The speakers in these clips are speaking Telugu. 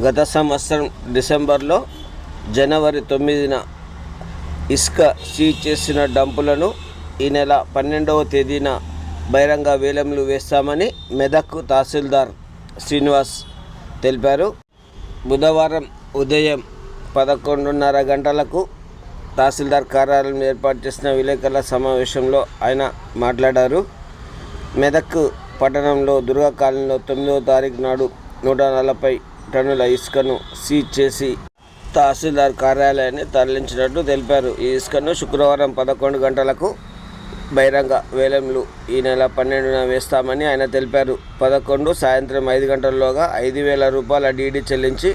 గత సంవత్సరం డిసెంబర్లో జనవరి తొమ్మిదిన ఇసుక సీజ్ చేసిన డంపులను ఈ నెల పన్నెండవ తేదీన బహిరంగ వేలంలు వేస్తామని మెదక్ తహసీల్దార్ శ్రీనివాస్ తెలిపారు. బుధవారం ఉదయం పదకొండున్నర గంటలకు తహసీల్దార్ కార్యాలయం ఏర్పాటు చేసిన విలేకరుల సమావేశంలో ఆయన మాట్లాడారు. మెదక్ పట్టణంలో దుర్గా కాలనీలో తొమ్మిదవ తారీఖు నాడు నూట నలభై టన్నుల ఇసుకను సీజ్ చేసి తహసీల్దార్ కార్యాలయాన్ని తరలించినట్టు తెలిపారు. ఈ ఇసుకను శుక్రవారం పదకొండు గంటలకు బహిరంగ వేలంలు ఈ నెల పన్నెండున వేస్తామని ఆయన తెలిపారు. పదకొండు సాయంత్రం ఐదు గంటల్లోగా ఐదు వేల రూపాయల డీడీ చెల్లించి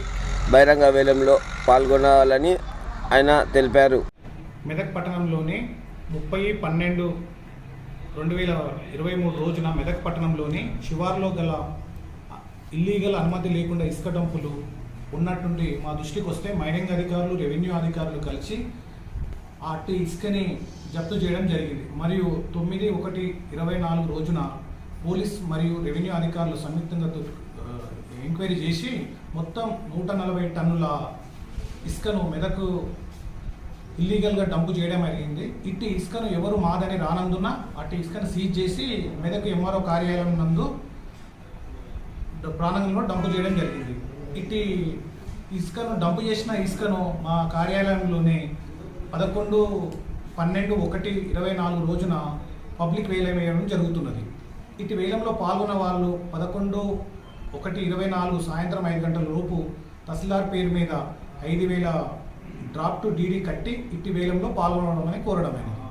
బహిరంగ వేలంలో పాల్గొనాలని ఆయన తెలిపారు. మెదక్ పట్టణంలోని ముప్పై పన్నెండు రెండు వేల ఇరవై మూడు రోజున మెదక్ పట్టణంలోని శివార్లో గల ఇల్లీగల్ అనుమతి లేకుండా ఇసుక డంపులు ఉన్నట్టుండి మా దృష్టికి వస్తే మైనింగ్ అధికారులు రెవెన్యూ అధికారులు కలిసి అట్టి ఇసుకని జప్తు చేయడం జరిగింది. మరియు తొమ్మిది ఒకటి ఇరవై నాలుగు రోజున పోలీస్ మరియు రెవెన్యూ అధికారులు సంయుక్తంగా ఎంక్వైరీ చేసి మొత్తం నూట నలభై టన్నుల ఇసుకను మెదకు ఇల్లీగల్గా డంపు చేయడం జరిగింది. ఇట్టి ఇసుకను ఎవరు మాదని రానందున అట్టి ఇసుకను సీజ్ చేసి మెదకు ఎంఆర్ఓ కార్యాలయం నందు ప్రాంగణంలో డంపు చేయడం జరిగింది. ఇట్టి ఇసుకను డంపు చేసిన ఇసుకను మా కార్యాలయంలోనే పదకొండు పన్నెండు ఒకటి ఇరవై నాలుగు రోజున పబ్లిక్ వేలం వేయడం జరుగుతున్నది. ఇటు వేలంలో పాల్గొన్న వాళ్ళు పదకొండు ఒకటి ఇరవై నాలుగు సాయంత్రం ఐదు గంటల లోపు తహసీల్దార్ పేరు మీద ఐదు వేల డ్రాప్ టు డీడీ కట్టి ఇట్టి వేలంలో పాల్గొనడం కోరడమైనది